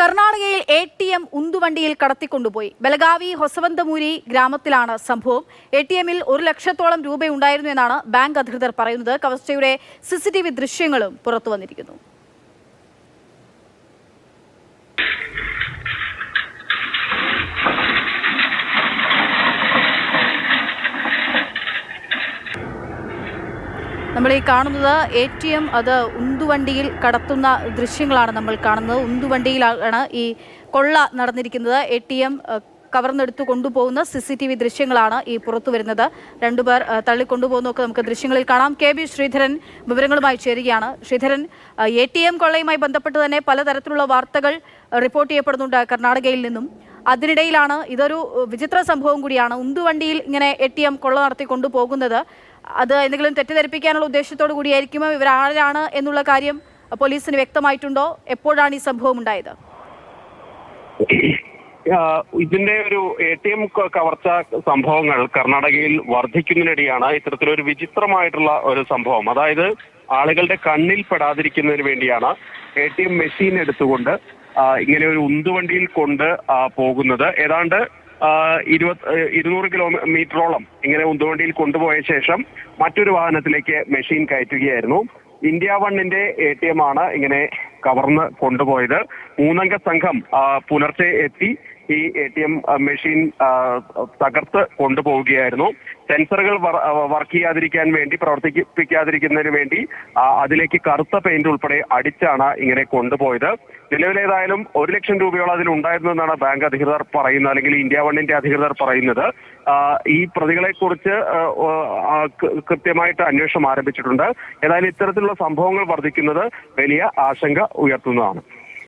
കർണാടകയിൽ A T M ഉന്തുവണ്ടിയിൽ കടത്തിക്കൊണ്ടുപോയി. ബലഗാവി ഹൊസവന്തമൂരി ഗ്രാമത്തിലാണ് സംഭവം. എ ടി എമ്മിൽ ഒരു ലക്ഷത്തോളം രൂപയുണ്ടായിരുന്നു എന്നാണ് ബാങ്ക് അധികൃതർ പറയുന്നത്. കവസ്റ്റയുടെ സി സി ടി വി ദൃശ്യങ്ങളും പുറത്തു വന്നിരിക്കുന്നു നമ്മൾ ഈ കാണുന്നത് എ ടി എം അത് ഉന്തുവണ്ടിയിൽ കടത്തുന്ന ദൃശ്യങ്ങളാണ് നമ്മൾ കാണുന്നത്. ഉന്തുവണ്ടിയിലാണ് ഈ കൊള്ള നടന്നിരിക്കുന്നത്. എ ടി എം കവർന്നെടുത്ത് കൊണ്ടുപോകുന്ന സി സി ടി വി ദൃശ്യങ്ങളാണ് ഈ പുറത്തു വരുന്നത്. രണ്ടുപേർ തള്ളിക്കൊണ്ടുപോകുന്നൊക്കെ നമുക്ക് ദൃശ്യങ്ങളിൽ കാണാം. കെ ബി ശ്രീധരൻ വിവരങ്ങളുമായി ചേരുകയാണ്. ശ്രീധരൻ എ ടി എം കൊള്ളയുമായി ബന്ധപ്പെട്ട് തന്നെ പലതരത്തിലുള്ള വാർത്തകൾ റിപ്പോർട്ട് ചെയ്യപ്പെടുന്നുണ്ട് കർണാടകയിൽ നിന്നും. അതിനിടയിലാണ് ഇതൊരു വിചിത്ര സംഭവം കൂടിയാണ്. ഉന്തുവണ്ടിയിൽ ഇങ്ങനെ എ ടി എം കൊള്ള നടത്തി കൊണ്ടുപോകുന്നത്. അത് എന്തെങ്കിലും തെറ്റിദ്ധരിപ്പിക്കാനുള്ള ഉദ്ദേശത്തോടു കൂടിയായിരിക്കുമോ ഇവർ ആരാണ് എന്നുള്ള കാര്യം പോലീസിന് വ്യക്തമായിട്ടുണ്ടോ? എപ്പോഴാണ് ഈ സംഭവം ഉണ്ടായത്? ഇതിന്റെ ഒരു എ ടി എം കവർച്ച സംഭവങ്ങൾ കർണാടകയിൽ വർദ്ധിക്കുന്നതിനിടെയാണ് ഇത്തരത്തിലൊരു വിചിത്രമായിട്ടുള്ള ഒരു സംഭവം. അതായത് ആളുകളുടെ കണ്ണിൽ പെടാതിരിക്കുന്നതിന് വേണ്ടിയാണ് എ ടി എം മെഷീൻ എടുത്തുകൊണ്ട് ഇങ്ങനെ ഒരു ഉന്തുവണ്ടിയിൽ കൊണ്ട് പോകുന്നത്. ഏതാണ്ട് ഇരുപത് ഇരുന്നൂറ് കിലോമീറ്ററോളം ഇങ്ങനെ ഉന്തുവണ്ടിയിൽ കൊണ്ടുപോയ ശേഷം മറ്റൊരു വാഹനത്തിലേക്ക് മെഷീൻ കയറ്റുകയായിരുന്നു. ഇന്ത്യ വണ്ണിന്റെ എ ടി എം ആണ് ഇങ്ങനെ കവർന്ന് കൊണ്ടുപോയത്. മൂന്നംഗ സംഘം പുലർച്ചെ എത്തി. ഈ എ ടി എം മെഷീൻ തകർത്ത് കൊണ്ടുപോവുകയായിരുന്നു. സെൻസറുകൾ വർക്ക് ചെയ്യാതിരിക്കാൻ വേണ്ടി പ്രവർത്തിപ്പിക്കാതിരിക്കുന്നതിന് വേണ്ടി അതിലേക്ക് കറുത്ത പെയിന്റ് ഉൾപ്പെടെ അടിച്ചാണ് ഇങ്ങനെ കൊണ്ടുപോയത്. നിലവിലേതായാലും ഒരു ലക്ഷം രൂപയോളം അതിൽ ഉണ്ടായിരുന്നു എന്നാണ് ബാങ്ക് അധികൃതർ പറയുന്നത് അല്ലെങ്കിൽ ഇന്ത്യ വണ്ണിന്റെ അധികൃതർ പറയുന്നത്. ഈ പ്രതികളെ കുറിച്ച് കൃത്യമായിട്ട് അന്വേഷണം ആരംഭിച്ചിട്ടുണ്ട്. ഏതായാലും ഇത്തരത്തിലുള്ള സംഭവങ്ങൾ വർദ്ധിക്കുന്നത് വലിയ ആശങ്ക ഉയർത്തുന്നതാണ്.